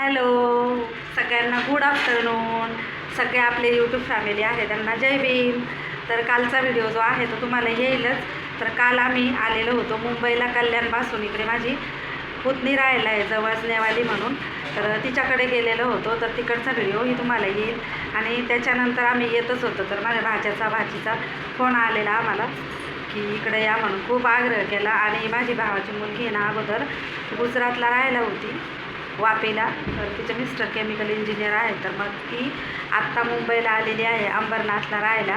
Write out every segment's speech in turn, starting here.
Hello. सगळ्यांना good afternoon सगळे आपले यूट्यूब फॅमिली आहे त्यांना जय भीम. तर कालचा व्हिडिओ जो आहे तो तुम्हाला येईलच. तर काल आम्ही आलेलो होतो मुंबईला कल्याणपासून. इकडे माझी पुतणी राहायला आहे जवळच नेवाली म्हणून. तर तिच्याकडे गेलेलो होतो तर तिकडचा व्हिडिओही तुम्हाला येईल. आणि त्याच्यानंतर आम्ही येतच होतो तर माझ्या भाच्याचा भाचीचा फोन आलेला आम्हाला की इकडे या म्हणून खूप आग्रह केला. आणि माझी भावाची मुलगी ना अगोदर गुजरातला राहायला होती. वापेला. तर तिचे मिस्टर केमिकल इंजिनियर आहे. तर मग ती आत्ता मुंबईला आलेली आहे अंबरनाथला राहायला.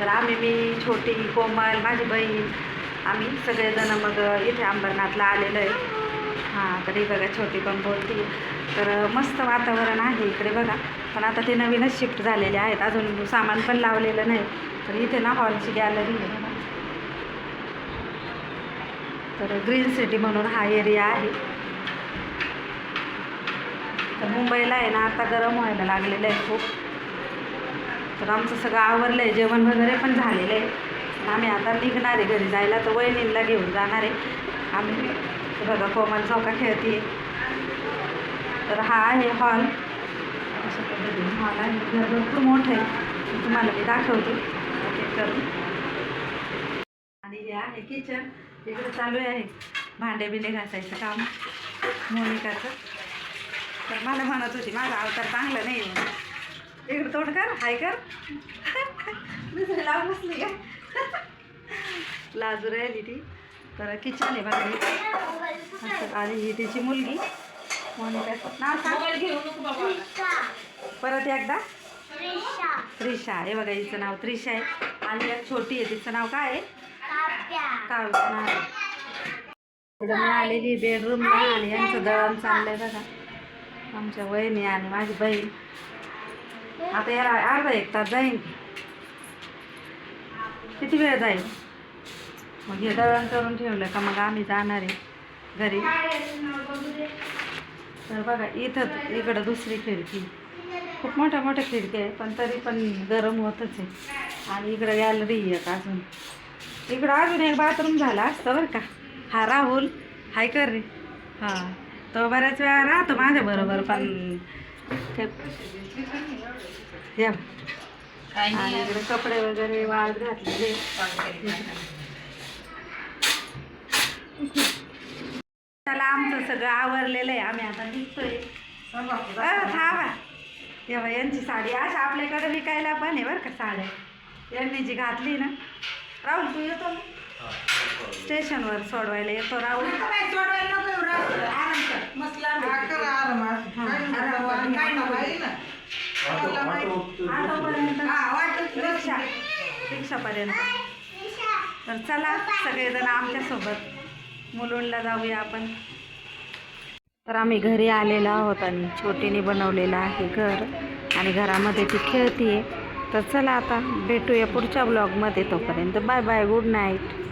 तर आम्ही मी छोटी कोमल माझी बहीण आम्ही सगळेजण मग इथे अंबरनाथला आलेलो आहे. हां तरी बघा छोटी पण बोलती. तर मस्त वातावरण आहे इकडे बघा. पण आता ते नवीनच शिफ्ट झालेले आहेत. अजून सामान पण लावलेलं नाही. तर इथे ना हॉलची गॅलरी आहे. तर ग्रीन सिटी म्हणून हा एरिया आहे. तर मुंबईला आहे ना आता गरम व्हायला लागलेलं आहे खूप. तर आमचं सगळं आवरलं आहे जेवण वगैरे पण झालेलं आहे. आम्ही आता निघणार आहे घरी जायला तर वहिनीला घेऊन जाणार आहे. आम्ही बघा कोमल चौका खेळते तर हा आहे हॉल. अशा पद्धतीने हॉल आहे. घर भरपूर मोठं आहे. तुम्हाला मी दाखवते. करून आणि हे आहे किचन इकडे चालू आहे. भांडे बिंडे घासायचं काम. मोनिकाचं. तर मला म्हणत होती माझा अवतार चांगला नाही. इकडे तोंड कर हाय कर. दुसरी लावून बसली का? लाजू राहिली ती. तर किचन आहे बघा हे. असं आणि ही तिची मुलगी. परत एकदा. त्रिशा. हे बघा हिचं नाव. त्रिशा आहे. आणि एक छोटी आहे. तिचं नाव काय आहे? काव्या. नाव. इकडं मी आलेली बेडरूमला आणि यांचं दळण चाललंय बघा. आमच्या वहिनी आणि माझी बहीण. आता याला अर्धा एक तास जाईन किती वेळ जाईल? मग हे दळण करून ठेवलं का मग आम्ही जाणार आहे घरी. तर बघा इथं इकडं दुसरी खिडकी. खूप मोठ्या मोठ्या खिडक्या आहे पण तरी पण गरम होतच आहे. आणि इकडं गॅलरी आहे एक अजून. इकडं अजून एक बाथरूम झाला असतं बरं का. हा राहुल हाय कर रे. हां. तो बऱ्याच वेळा राहतो माझ्याबरोबर पण ते या. आणि इकडे कपडे वगैरे वाळत घातलेले. त्याला आमचं सगळं आवरलेलं आहे. आम्ही आता निघतोय. अ, थांबा. तेव्हा यांची साडी अशा आपल्याकडे विकायला पण आहे बरं का साड्या. यांनी जी घातली ना. राहुल तू येतो ना? स्टेशनवर सोडवायला येतो राहुल. आतापर्यंत रिक्षा. रिक्षापर्यंत. तर चला सगळेजण आमच्यासोबत मुलुंडला जाऊया आपण. तर आम्ही घरी आलेलो आहोत आणि छोटीने बनवलेलं आहे घर. आणि घरामध्ये ती खेळतीये. तर चला आता भेटूया पुढच्या ब्लॉगमध्ये तोपर्यंत. Bye bye good night